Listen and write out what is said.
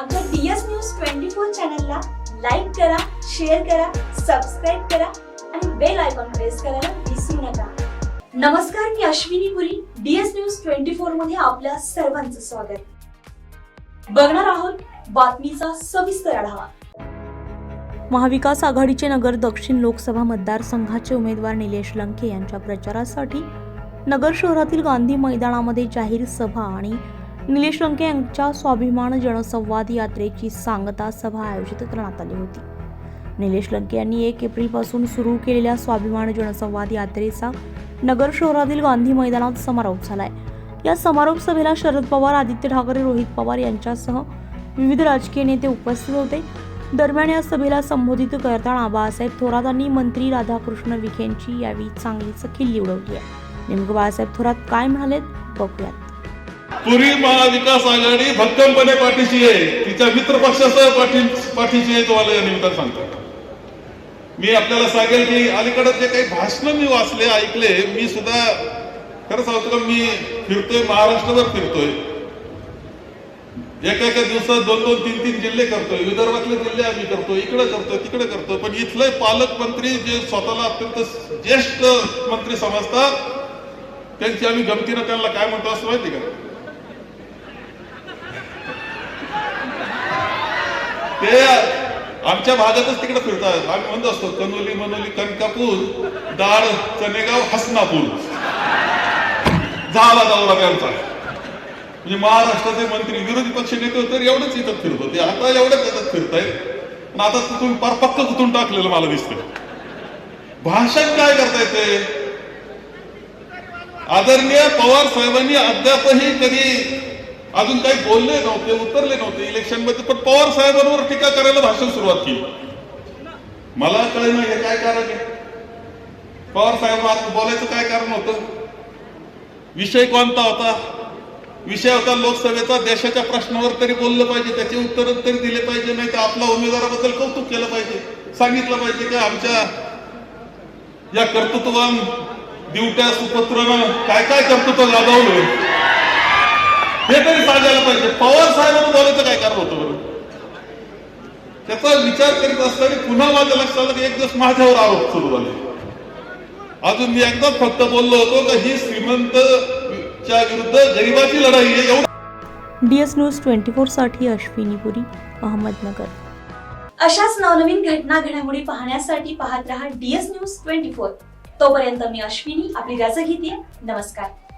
आमच्या DS news twenty four चॅनलला like करा शेअर करा सबस्क्राईब करा आणि बेल आयकॉन प्रेस करायला विसरू नका. नमस्कार मी Ashwini Puri DS news twenty फोरमध्ये आपल्या सर्वांचं स्वागत. बघणार आहोत बातमीचा सविस्तर आढावा. महाविकास आघाडीचे नगर दक्षिण लोकसभा मतदारसंघाचे उमेदवार निलेश लंके यांच्या प्रचारासाठी नगर शहरातील गांधी मैदानामध्ये जाहीर सभा आणि निलेश लंके यांच्या स्वाभिमान जनसंवाद यात्रेची सांगता सभा आयोजित करण्यात आली होती. निलेश लंके यांनी एक एप्रिलपासून सुरू केलेल्या स्वाभिमान जनसंवाद यात्रेचा नगर शहरातील गांधी मैदानात समारोप झालाय. या समारोप सभेला शरद पवार आदित्य ठाकरे रोहित पवार यांच्यासह विविध राजकीय नेते उपस्थित होते. दरम्यान या सभेला संबोधित करताना बाळासाहेब थोरातांनी मंत्री राधाकृष्ण विखेंची यावेळी चांगलीच खिल्ली उडवली आहे. नेमकं बाळासाहेब थोरात काय म्हणालेत बघूयात. पूर्वी महाविकास आघाडी भक्कमपणे पाठीशी आहे. तिच्या मित्र पक्षासह पाठी पाठीशी आहे तुम्हाला या निमित्तानं सांगतो. मी आपल्याला सांगेल की अलीकडे जे काही भाषण मी वाचले ऐकले मी सुद्धा खरं सांगतो का मी फिरतोय महाराष्ट्रभर फिरतोय. एका एका दिवसात दोन दोन तीन तीन जिल्हे करतोय. विदर्भातले जिल्हे आम्ही करतो इकडे करतो तिकडे करतो पण इथले पालकमंत्री जे स्वतःला अत्यंत ज्येष्ठ मंत्री समजतात त्यांची आम्ही गमतीनं त्यांना काय म्हणतो असं माहिती का? ते आमच्या भागातच तिकडे फिरतात. आम्ही म्हणत असतो कनोली मनोली कनकापूर दाळ चनेगाव हसनापूर. झाला दौरा आमचा. म्हणजे महाराष्ट्राचे मंत्री विरोधी पक्ष नेते तर एवढंच इथं फिरत. होते आता एवढंच येतात फिरतायत पण आता तिथून पार पक्क कुठून टाकलेलं मला दिसतं भाषण काय करता येते आदरणीय पवार साहेबांनी अद्यापही कधी अजून काही बोलले नव्हते उतरले नव्हते इलेक्शनमध्ये पण पवार साहेबांवर टीका करायला भाषण सुरुवात केली. मला कळेना हे काय कारण आहे. पवार साहेब बोलायचं काय कारण होतं? विषय कोणता होता? विषय होता लोकसभेचा देशाच्या प्रश्नावर तरी बोललं पाहिजे त्याचे उत्तर तरी दिले पाहिजे नाही तर आपल्या उमेदवाराबद्दल कौतुक केलं पाहिजे सांगितलं पाहिजे की आमच्या या कर्तृत्वान दिवट्या सुपुत्रानं काय काय कर्तृत्व लादवलं हे तरी सांगायला पाहिजे. पवार साहेबांना बोलायचं काय कारण होतं बरं? त्याचा विचार करीत असताना पुन्हा माझ्या लक्षात आलं की एक दिवस माझ्यावर आरोप सुरू झाले. अजून मी एकदाच फक्त बोललो होतो का ही श्रीमंतच्या विरुद्ध गरिबाची लढाई आहे एवढं डी एस न्यूज ट्वेंटी फोरसाठी अश्विनी पुरी अहमदनगर. अशाच नवनवीन घटना घडामोडी पाहण्यासाठी पाहत रहा डीएस न्यूज ट्वेंटी फोर. तोपर्यंत मी अश्विनी आपली रजा घेते. नमस्कार.